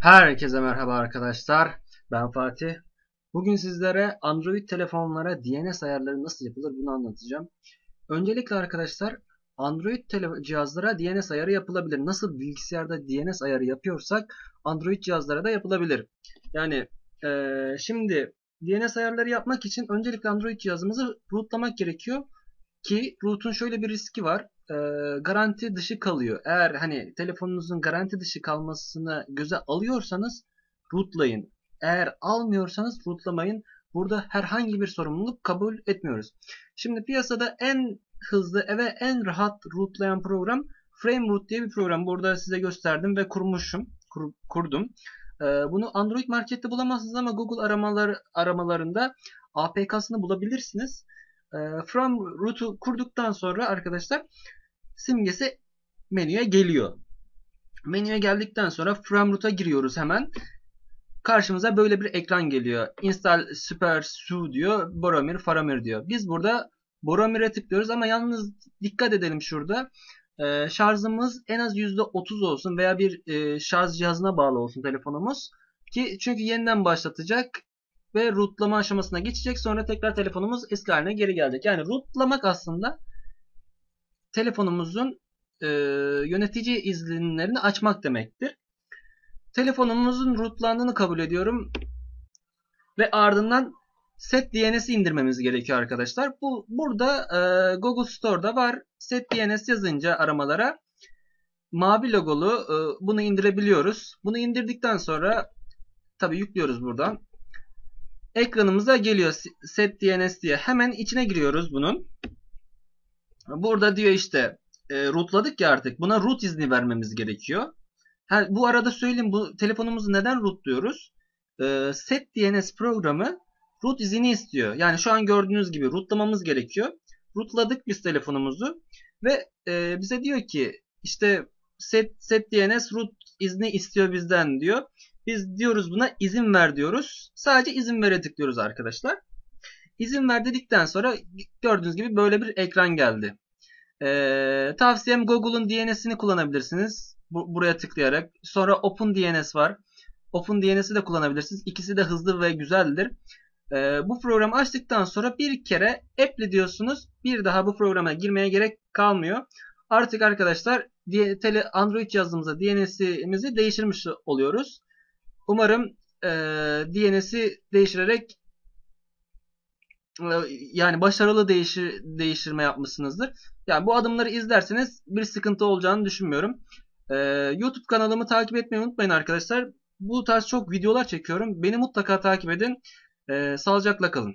Herkese merhaba arkadaşlar. Ben Fatih. Bugün sizlere Android telefonlara DNS ayarları nasıl yapılır bunu anlatacağım. Öncelikle arkadaşlar Android cihazlara DNS ayarı yapılabilir. Nasıl bilgisayarda DNS ayarı yapıyorsak Android cihazlara da yapılabilir. Yani e, şimdi DNS ayarları yapmak için öncelikle Android cihazımızı rootlamak gerekiyor. Ki root'un şöyle bir riski var e, garanti dışı kalıyor. Eğer hani telefonunuzun garanti dışı kalmasını göze alıyorsanız rootlayın. Eğer almıyorsanız rootlamayın. Burada herhangi bir sorumluluk kabul etmiyoruz. Şimdi piyasada en hızlı ve en rahat rootlayan program FrameRoot diye bir program. Burada size gösterdim ve kurmuşum. Kur, kurdum. Ee, bunu Android markette bulamazsınız ama Google aramaları aramalarında APK'sını bulabilirsiniz. Ee, From Root'u kurduktan sonra arkadaşlar simgesi menüye geliyor. Menüye geldikten sonra From Root'a giriyoruz hemen. Karşımıza böyle bir ekran geliyor. Install Super Su diyor. Boromir, Faramir diyor. Biz burada Boromir'e tıklıyoruz ama yalnız dikkat edelim şurada. Ee, şarjımız en az %30 olsun veya bir e, şarj cihazına bağlı olsun telefonumuz. Ki çünkü yeniden başlatacak ve rootlama aşamasına geçecek. Sonra tekrar telefonumuz eski haline geri gelecek. Yani rootlamak aslında telefonumuzun e, yönetici izlenimlerini açmak demektir. Telefonumuzun rootlandığını kabul ediyorum. Ve ardından set DNS'i indirmemiz gerekiyor arkadaşlar. Bu burada e, Google Store'da var. Set DNS yazınca aramalara mavi logolu e, bunu indirebiliyoruz. Bunu indirdikten sonra tabi yüklüyoruz buradan. Ekranımıza geliyor set DNS diye. Hemen içine giriyoruz bunun. Burada diyor işte e, rootladık ya artık. Buna root izni vermemiz gerekiyor. Ha, bu arada söyleyeyim bu telefonumuzu neden rootluyoruz? E, set DNS programı root izini istiyor. Yani şu an gördüğünüz gibi rootlamamız gerekiyor. Rootladık biz telefonumuzu ve e, bize diyor ki işte set, set DNS root izni istiyor bizden diyor. Biz diyoruz buna izin ver diyoruz. Sadece izin vere tıklıyoruz arkadaşlar. İzin ver dedikten sonra gördüğünüz gibi böyle bir ekran geldi. Ee, tavsiyem Google'un DNS'ini kullanabilirsiniz. Bu, buraya tıklayarak. Sonra OpenDNS var. OpenDNS'i de kullanabilirsiniz. İkisi de hızlı ve güzeldir. Ee, bu programı açtıktan sonra bir kere apply diyorsunuz. Bir daha bu programa girmeye gerek kalmıyor. Artık arkadaşlar Android cihazımıza DNS'imizi değiştirmiş oluyoruz. Umarım e, DNS'i değiştirerek yani başarılı değişir, değiştirme yapmışsınızdır. Yani bu adımları izlerseniz bir sıkıntı olacağını düşünmüyorum. Ee, YouTube kanalımı takip etmeyi unutmayın arkadaşlar. Bu tarz çok videolar çekiyorum. Beni mutlaka takip edin. Ee, sağlıcakla kalın.